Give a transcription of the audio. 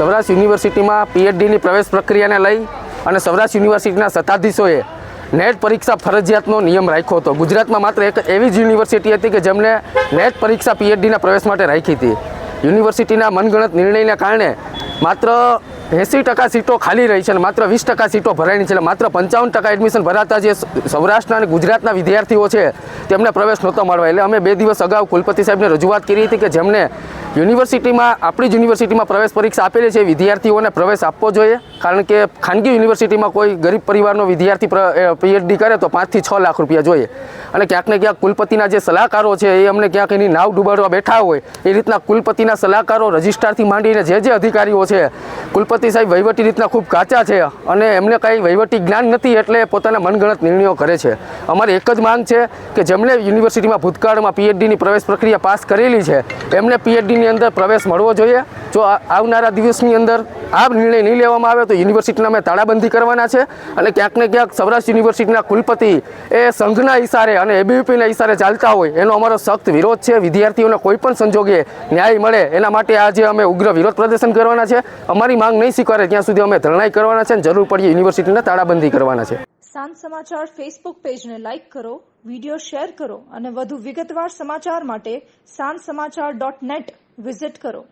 સૌરાષ્ટ્ર યુનિવર્સિટીમાં પીએચડીની પ્રવેશ પ્રક્રિયાને લઈ અને સૌરાષ્ટ્ર યુનિવર્સિટીના સત્તાધીશોએ નેટ પરીક્ષા ફરજિયાતનો નિયમ રાખ્યો હતો. ગુજરાતમાં માત્ર એક એવી જ યુનિવર્સિટી હતી કે જેમણે નેટ પરીક્ષા પીએચડીના પ્રવેશ માટે રાખી હતી. યુનિવર્સિટીના મનગણત નિર્ણયને કારણે માત્ર એંસી ટકા સીટો ખાલી રહી છે અને માત્ર વીસ ટકા સીટો ભરાયની છે. માત્ર પંચાવન ટકા એડમિશન ભરાતા જે સૌરાષ્ટ્રના અને ગુજરાતના વિદ્યાર્થીઓ છે, તેમને પ્રવેશ નહોતો મળવા. એટલે અમે બે દિવસ અગાઉ કુલપતિ સાહેબને રજૂઆત કરી હતી કે જેમને યુનિવર્સિટીમાં, આપણી જ યુનિવર્સિટીમાં પ્રવેશ પરીક્ષા આપેલી છે, વિદ્યાર્થીઓને પ્રવેશ આપવો જોઈએ. કારણ કે ખાનગી યુનિવર્સિટીમાં કોઈ ગરીબ પરિવારનો વિદ્યાર્થી પીએચડી કરે તો પાંચથી છ લાખ રૂપિયા જોઈએ. અને ક્યાંક ને ક્યાંક કુલપતિના જે સલાહકારો છે, એ અમને ક્યાંક એની નાવ ડૂબાડવા બેઠા હોય. એ રીતના કુલપતિના સલાહકારો રજિસ્ટ્રારથી માંડીને જે જે અધિકારીઓ છે, કુલપતિ સાહેબ વહીવટી રીતના ખૂબ કાચા છે અને એમને કાંઈ વહીવટી જ્ઞાન નથી એટલે પોતાના મનગણત નિર્ણયો કરે છે. અમારી એક જ માંગ છે કે જેમણે યુનિવર્સિટીમાં ભૂતકાળમાં પીએચડીની પ્રવેશ પ્રક્રિયા પાસ કરેલી છે, એમને પીએચડીની અંદર પ્રવેશ મળવો જોઈએ. જો આવનારા દિવસની અંદર આ નિર્ણય નહીં લેવામાં આવે તો યુનિવર્સિટીના અમે તાળાબંધી કરવાના છે અને ક્યાંક ને ક્યાંક સૌરાષ્ટ્ર યુનિવર્સિટીના કુલપતિ એ સંઘના ઇશારે અને એબીવીપીના ઇશારે ચાલતા હોય એનો અમારો સખ્ત વિરોધ છે. વિદ્યાર્થીઓને કોઈ પણ સંજોગે ન્યાય મળે એના માટે આજે અમે ઉગ્ર વિરોધ પ્રદર્શન કરવાના છે. અમારી માંગ નહીં સ્વીકારે ત્યાં સુધી અમે ધરણાઈ કરવાના છે અને જરૂર પડીએ યુનિવર્સિટીને તાળાબંધી કરવાના છે. સાંજ સમાચાર ફેસબુક પેજને લાઇક કરો વીડિયો શેર કરો અને વધુ વિગતવાર સમાચાર માટે સાંજ સમાચાર ડોટ નેટ વિઝિટ કરો.